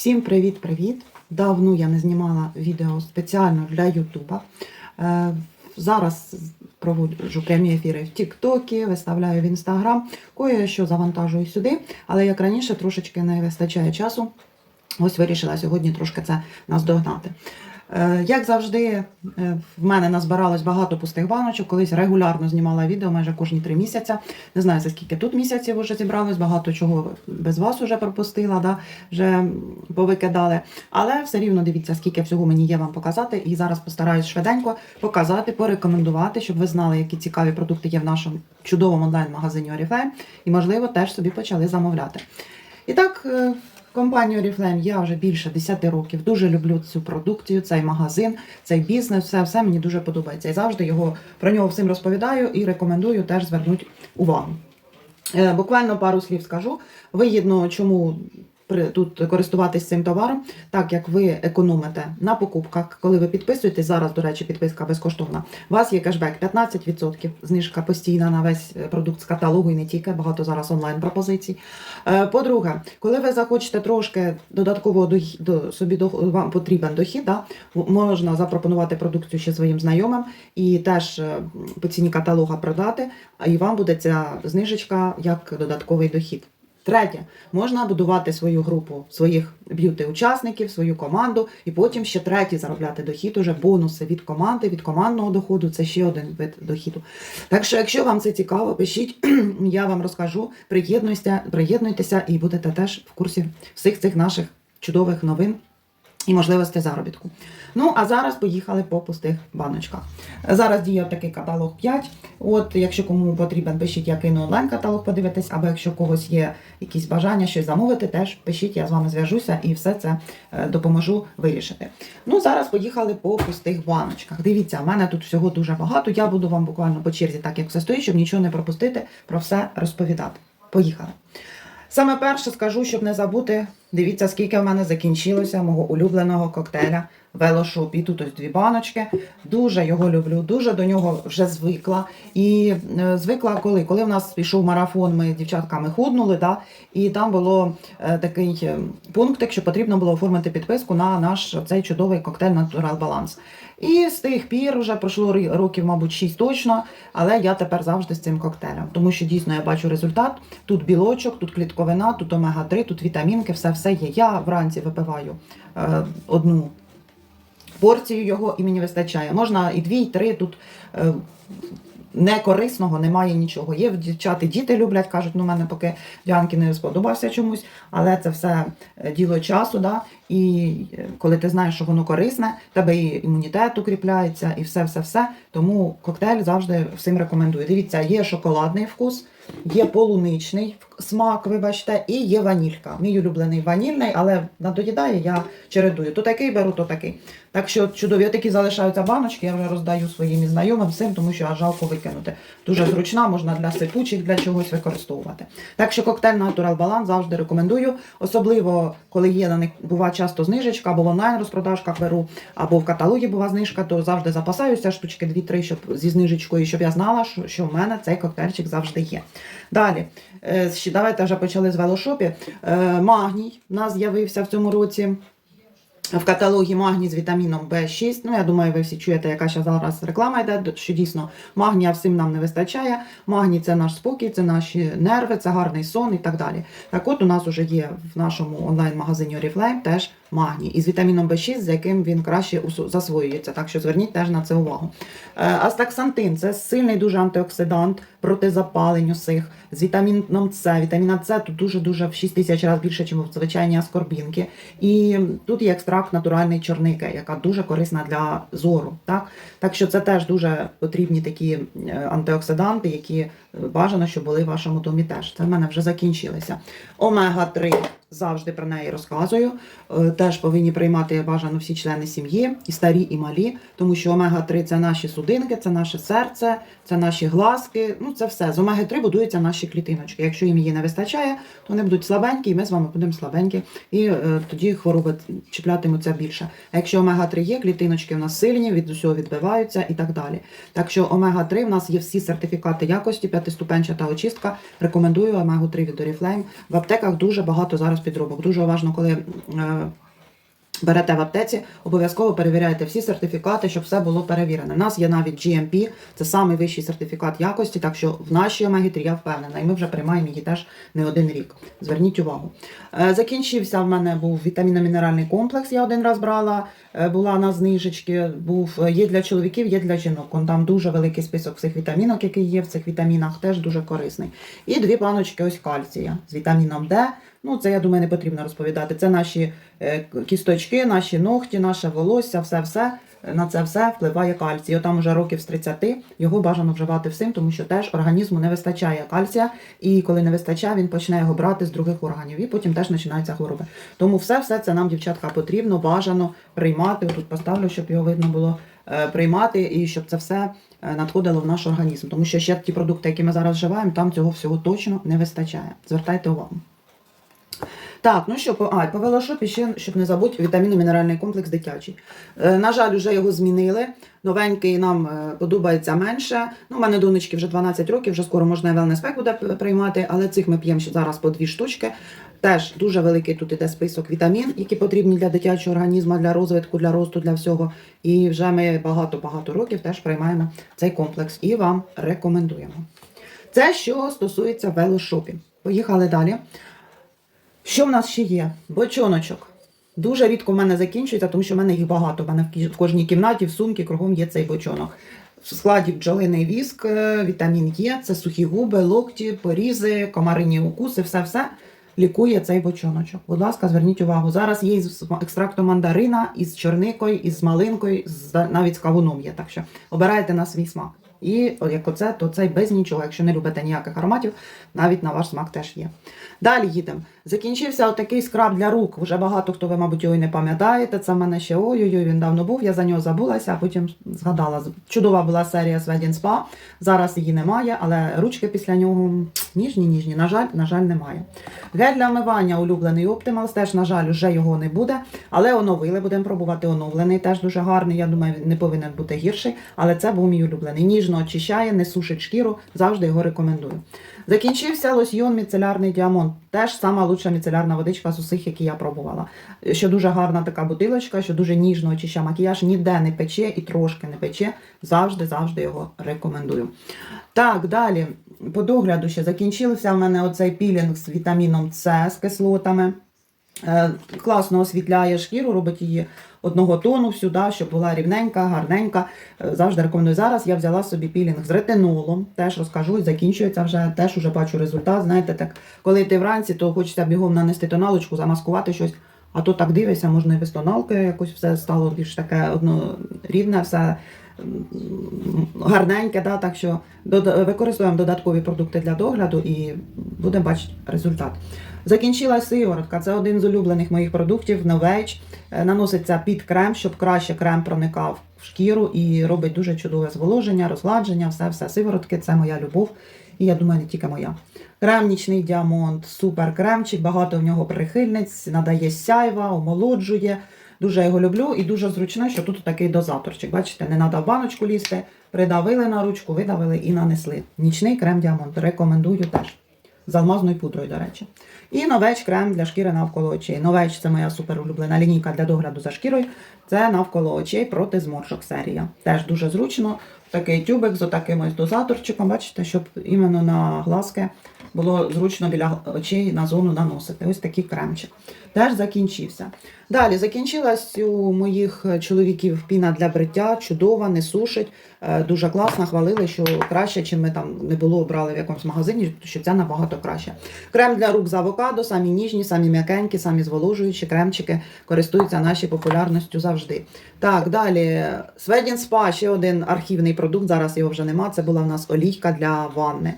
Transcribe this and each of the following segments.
Всім привіт-привіт! Давно я не знімала відео спеціально для Ютуба. Е, Зараз проводжу прямі ефіри в Тіктокі, виставляю в Інстаграм, кое-що завантажую сюди, але як раніше трошечки не вистачає часу. Ось вирішила сьогодні трошки це наздогнати. Е, Як завжди, е, в мене назбиралось багато пустих баночок. Колись регулярно знімала відео майже кожні три місяці. Не знаю, за скільки тут місяців вже зібралось, багато чого без вас вже пропустила, да? вже повикидали. Але все рівно дивіться, скільки всього мені є вам показати. І зараз постараюсь швиденько показати, порекомендувати, щоб ви знали, які цікаві продукти є в нашому чудовому онлайн-магазині Oriflame. І, можливо, теж собі почали замовляти. І так, е, компанію Oriflame я вже більше 10 років. Дуже люблю цю продукцію, цей магазин, цей бізнес. Все, все мені дуже подобається. І завжди його про нього всім розповідаю і рекомендую теж звернути увагу. Е, Буквально пару слів скажу. Вигідно, чому тут користуватись цим товаром, так як ви економите на покупках, коли ви підписуєтесь, зараз, до речі, підписка безкоштовна. У вас є кешбек 15%, знижка постійна на весь е, продукт з каталогу і не тільки, багато зараз онлайн пропозицій. Е, По-друге, коли ви захочете трошки додаткового дохі- до собі до вам потрібен дохід, да, можна запропонувати продукцію ще своїм знайомим і теж е, по ціні каталога продати, і вам буде ця знижечка як додатковий дохід. Третє, можна будувати свою групу своїх б'юти-учасників, свою команду, і потім ще третій заробляти дохід, уже бонуси від команди, від командного доходу. Це ще один вид дохіду. Так що, якщо вам це цікаво, пишіть, я вам розкажу. Приєднуйтеся, приєднуйтеся і будете теж в курсі всіх цих наших чудових новин і можливостей заробітку. Ну, а зараз поїхали по пустих баночках. Зараз діє такий каталог 5. От, якщо кому потрібен, пишіть, я кину онлайн-каталог подивитись, або якщо у когось є якісь бажання щось замовити, теж пишіть, я з вами зв'яжуся і все це е, допоможу вирішити. Ну, зараз поїхали по пустих баночках. Дивіться, в мене тут всього дуже багато. Я буду вам буквально по черзі, так як все стоїть, щоб нічого не пропустити, про все розповідати. Поїхали. Саме перше скажу, щоб не забути, дивіться, скільки в мене закінчилося мого улюбленого коктейля Велошоп. І тут ось дві баночки. Дуже його люблю, дуже до нього вже звикла. І е, звикла коли? Коли в нас пішов марафон, ми дівчатками худнули, да? і там було е, такий е, пунктик, що потрібно було оформити підписку на наш цей чудовий коктейль Natural Balance. І з тих пір вже пройшло років, мабуть, 6 точно, але я тепер завжди з цим коктейлем, тому що дійсно я бачу результат. Тут білочок, тут клітковина, тут омега-3, тут вітамінки, все все є. Я вранці випиваю е, одну порцію його і мені вистачає. Можна і дві, і три. Тут е, не корисного немає нічого. Є в дівчат і діти люблять, кажуть, ну мене поки Діанки не сподобався чомусь, але це все е, діло часу. Да? І е, коли ти знаєш, що воно корисне, тебе і імунітет укріпляється, і все-все-все. Тому коктейль завжди всім рекомендую. Дивіться, є шоколадний вкус, є полуничний вк- смак, вибачте, і є ванілька. Мій улюблений ванільний, але надоїдає, я чередую. То такий беру, то такий. Так що чудові такі залишаються баночки, я вже роздаю своїм знайомим всім, тому що жалко викинути. Дуже зручна, можна для сипучих, для чогось використовувати. Так що коктейль Natural Balance завжди рекомендую, особливо коли є на них бува часто знижечка, або в онлайн розпродажках беру, або в каталогі бува знижка, то завжди запасаюся штучки 2-3, щоб зі знижечкою, щоб я знала, що, в мене цей коктейльчик завжди є. Далі, е, давайте вже почали з велошопі. Е, Магній у нас з'явився в цьому році. В каталогі магній з вітаміном В6. Ну, я думаю, ви всі чуєте, яка ще зараз реклама йде, що дійсно магнія всім нам не вистачає. Магній це наш спокій, це наші нерви, це гарний сон і так далі. Так от у нас вже є в нашому онлайн-магазині Oriflame теж магній із вітаміном В6, з яким він краще засвоюється. Так що зверніть теж на це увагу. Е, Астаксантин це сильний дуже антиоксидант проти запалень усіх. З вітаміном С. Вітаміна С тут дуже-дуже в 6 тисяч разів більше, ніж в звичайній аскорбінки. І тут є екстракт натуральної чорники, яка дуже корисна для зору. Так, так що це теж дуже потрібні такі е, антиоксиданти, які е, бажано, щоб були в вашому домі теж. Це в мене вже закінчилися. Омега-3 завжди про неї розказую. Е, Теж повинні приймати бажано всі члени сім'ї, і старі, і малі, тому що омега-3 це наші судинки, це наше серце, це наші глазки. Ну це все. З омеги-3 будуються наші клітиночки. Якщо їм її не вистачає, то вони будуть слабенькі, і ми з вами будемо слабенькі, і е, тоді хвороби чіплятимуться більше. А якщо омега-3 є, клітиночки в нас сильні, від усього відбиваються і так далі. Так що омега-3 в нас є всі сертифікати якості, п'ятиступенчата очистка. Рекомендую омегу-3 від Oriflame. В аптеках дуже багато зараз без підробок. Дуже важливо, коли е, берете в аптеці, обов'язково перевіряйте всі сертифікати, щоб все було перевірено. У нас є навіть GMP, це найвищий сертифікат якості, так що в нашій омегі я впевнена, і ми вже приймаємо її теж не один рік. Зверніть увагу. Е, Закінчився в мене був вітамінно-мінеральний комплекс. Я один раз брала, е, була на знижечки. Був є для чоловіків, є для жінок. Он там дуже великий список всіх вітамінок, які є в цих вітамінах, теж дуже корисний. І дві баночки ось кальція з вітаміном Д. Ну, це я думаю, не потрібно розповідати. Це наші е, кісточки, наші ногті, наше волосся, все все на це все впливає кальцій. Отам уже років з 30 його бажано вживати всім, тому що теж організму не вистачає кальція, і коли не вистачає, він почне його брати з других органів, і потім теж починаються хвороби. Тому все, все це нам, дівчатка, потрібно, бажано приймати. Тут поставлю, щоб його видно було е, приймати, і щоб це все е, надходило в наш організм. Тому що ще ті продукти, які ми зараз вживаємо, там цього всього точно не вистачає. Звертайте увагу. Так, ну що, а, по велошопі ще, щоб не забути, вітамінно-мінеральний комплекс дитячий. Е, на жаль, вже його змінили. Новенький нам е, подобається менше. Ну, у мене донечки вже 12 років, вже скоро можна pack буде приймати, але цих ми п'ємо зараз по дві штучки. Теж дуже великий тут іде список вітамін, які потрібні для дитячого організму, для розвитку, для росту, для всього. І вже ми багато-багато років теж приймаємо цей комплекс і вам рекомендуємо. Це що стосується велошопі. Поїхали далі. Що в нас ще є? Бочоночок. Дуже рідко в мене закінчується, тому що в мене їх багато. У мене в кожній кімнаті, в сумці кругом є цей бочонок. В складі бджолиний віск, е, вітамін Є, це сухі губи, локті, порізи, комарині укуси, все-все лікує цей бочоночок. Будь ласка, зверніть увагу. Зараз є із екстрактом мандарина, із чорникою, із малинкою, з, навіть з кавуном є. Так що обирайте на свій смак. І як оце, то цей без нічого. Якщо не любите ніяких ароматів, навіть на ваш смак теж є. Далі їдемо. Закінчився отакий скраб для рук. Вже багато хто ви, мабуть, його і не пам'ятаєте. Це в мене ще ой-ой-ой, він давно був. Я за нього забулася, а потім згадала. Чудова була серія Sweden Spa. Зараз її немає, але ручки після нього ніжні, ніжні. На жаль, на жаль, немає. Гель для вмивання улюблений Optimals, теж, на жаль, вже його не буде. Але оновили, будемо пробувати оновлений. Теж дуже гарний. Я думаю, він не повинен бути гірший, але це був мій улюблений. Ніжно очищає, не сушить шкіру. Завжди його рекомендую. Закінчився лосьйон міцелярний діамонт. Теж сама лучша міцелярна водичка з усіх, які я пробувала. Що дуже гарна така бутилочка, що дуже ніжно очищає макіяж, ніде не пече і трошки не пече. Завжди, завжди його рекомендую. Так, далі. По догляду ще закінчився в мене оцей пілінг з вітаміном С з кислотами. Е, Класно освітляє шкіру, робить її одного тону сюди, щоб була рівненька, гарненька. Е, Завжди рекомендую. Зараз я взяла собі пілінг з ретинолом. Теж розкажу, закінчується вже, теж уже бачу результат. Знаєте, так, коли ти вранці, то хочеться бігом нанести тоналочку, замаскувати щось. А то так дивишся, можна і без якось все стало більш таке однорівне, все гарненьке. Да? Так що використовуємо додаткові продукти для догляду і будемо бачити результат. Закінчилась сиворотка. Це один з улюблених моїх продуктів Novage. Е, Наноситься під крем, щоб краще крем проникав в шкіру і робить дуже чудове зволоження, розгладження, все, все. Сиворотки це моя любов. І я думаю, не тільки моя. Крем нічний діамонт, супер кремчик, багато в нього прихильниць, надає сяйва, омолоджує. Дуже його люблю і дуже зручне, що тут такий дозаторчик. Бачите, не треба в баночку лізти, придавили на ручку, видавили і нанесли. Нічний крем діамонт. Рекомендую теж. З алмазною пудрою, до речі. І новеч крем для шкіри навколо очей. Новеч це моя супер улюблена лінійка для догляду за шкірою. Це навколо очей проти зморшок серія. Теж дуже зручно. Такий тюбик з отаким ось дозаторчиком, бачите, щоб іменно на глазки було зручно біля очей на зону наносити. Ось такий кремчик. Теж закінчився. Далі закінчилась у моїх чоловіків піна для бриття, чудова, не сушить. Е, Дуже класна, хвалили, що краще, чим ми там не було, брали в якомусь магазині, що це набагато краще. Крем для рук з авокадо, самі ніжні, самі м'якенькі, самі зволожуючі кремчики користуються нашою популярністю завжди. Так, далі. Sweden Spa, ще один архівний продукт, зараз його вже нема. Це була в нас олійка для ванни.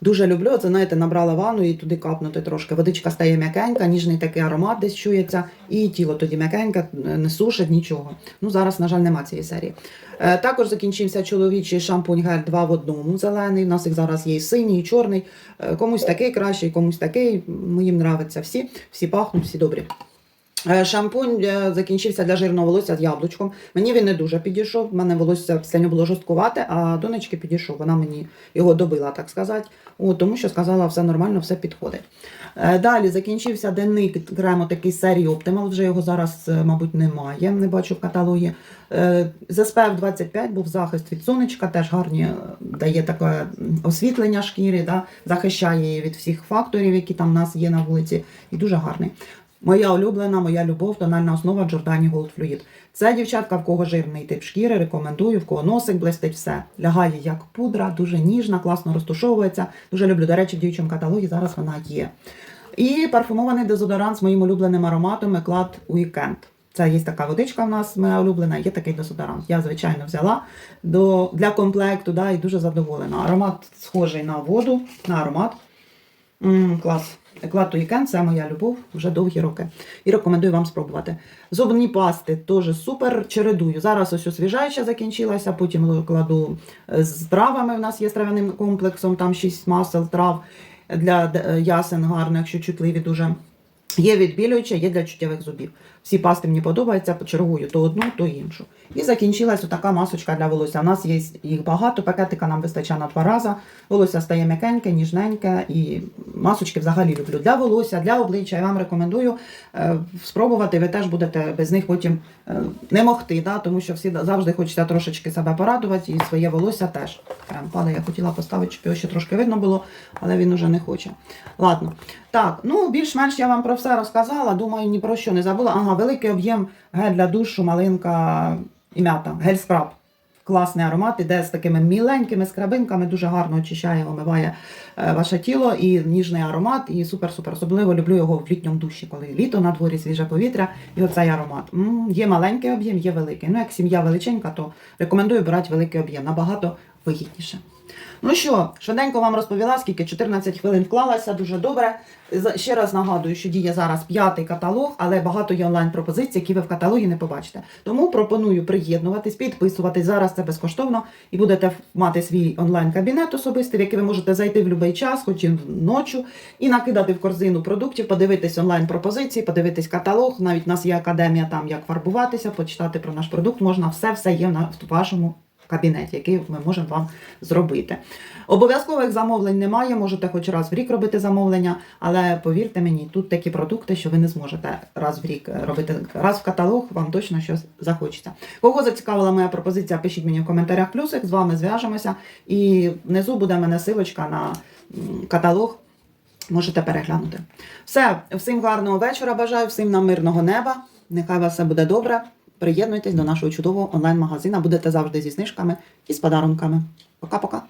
Дуже люблю. Це, знаєте, набрала ванну і туди капнути трошки. Водичка стає м'якенька, ніжний такий аромат десь чується, і тіло тоді м'якеньке, не сушить нічого. Ну, зараз, на жаль, нема цієї серії. Е, також закінчився чоловічий шампунь гель 2 в одному зелений. У нас їх зараз є і синій, і чорний. Е, комусь такий кращий, комусь такий. Моїм нравиться всі, всі пахнуть, всі добрі. Е, Шампунь е, закінчився для жирного волосся з яблучком. Мені він не дуже підійшов. У мене волосся нього було жорсткувате, а донечки підійшов. Вона мені його добила, так сказати. О, тому що сказала, все нормально, все підходить. Е, Далі закінчився денник кремо такий серії Optimal. Вже його зараз, мабуть, немає. Не бачу в каталогі. SPF 25 був захист від сонечка, теж гарні дає таке освітлення шкіри, да, захищає її від всіх факторів, які там в нас є на вулиці, і дуже гарний. Моя улюблена, моя любов, тональна основа Giordani Gold Fluid. Це дівчатка, в кого жирний тип шкіри, рекомендую, в кого носик блистить, все. Лягає як пудра, дуже ніжна, класно розтушовується. Дуже люблю. До речі, в дівчому каталогі зараз вона є. І парфумований дезодорант з моїм улюбленим ароматом Еклад Weekend. Це є така водичка в нас, моя улюблена, є такий дезодорант. Я, звичайно, взяла до, для комплекту да, і дуже задоволена. Аромат схожий на воду, на аромат. М, клас. Еклад Weekend – це моя любов вже довгі роки. І рекомендую вам спробувати. Зубні пасти теж супер. Чередую. Зараз ось освіжаюча закінчилася, потім кладу е, з травами. У нас є з трав'яним комплексом, там 6 масел трав для ясен гарно, якщо чутливі дуже. Є відбілююча, є для чуттєвих зубів. Всі пасти мені подобаються, чергую то одну, то іншу. І закінчилась така масочка для волосся. У нас є їх багато, пакетика нам вистачає на два рази. Волосся стає м'якеньке, ніжненьке і масочки взагалі люблю. Для волосся, для обличчя я вам рекомендую е, спробувати. Ви теж будете без них потім е, не могти, да? тому що всі завжди хочеться трошечки себе порадувати і своє волосся теж. Крем падає, я хотіла поставити, щоб його ще трошки видно було, але він уже не хоче. Ладно. Так, ну більш-менш я вам про все розказала. Думаю, ні про що не забула. Ага, великий об'єм гель для душу, малинка і м'ята. Гель скраб. Класний аромат, іде з такими міленькими скрабинками, дуже гарно очищає, омиває е, ваше тіло і ніжний аромат, і супер-супер. Особливо люблю його в літньому душі, коли літо на дворі свіже повітря, і оцей аромат. м є маленький об'єм, є великий. Ну, як сім'я величенька, то рекомендую брати великий об'єм, набагато вигідніше. Ну що, швиденько вам розповіла, скільки 14 хвилин вклалася, дуже добре. Ще раз нагадую, що діє зараз п'ятий каталог, але багато є онлайн-пропозицій, які ви в каталогі не побачите. Тому пропоную приєднуватись, підписуватись. Зараз це безкоштовно і будете мати свій онлайн-кабінет особистий, в який ви можете зайти в будь-який час, хоч і ночі, і накидати в корзину продуктів, подивитись онлайн-пропозиції, подивитись каталог. Навіть у нас є академія там, як фарбуватися, почитати про наш продукт. Можна все, все є в вашому кабінеті, який ми можемо вам зробити. Обов'язкових замовлень немає, можете хоч раз в рік робити замовлення, але повірте мені, тут такі продукти, що ви не зможете раз в рік робити. Раз в каталог вам точно щось захочеться. Кого зацікавила моя пропозиція, пишіть мені в коментарях плюсик, з вами зв'яжемося. І внизу буде мене силочка на каталог. Можете переглянути. Все, всім гарного вечора. Бажаю, всім нам мирного неба. Нехай вас все буде добре. Приєднуйтесь до нашого чудового онлайн-магазина. Будете завжди зі знижками і з подарунками. Пока-пока.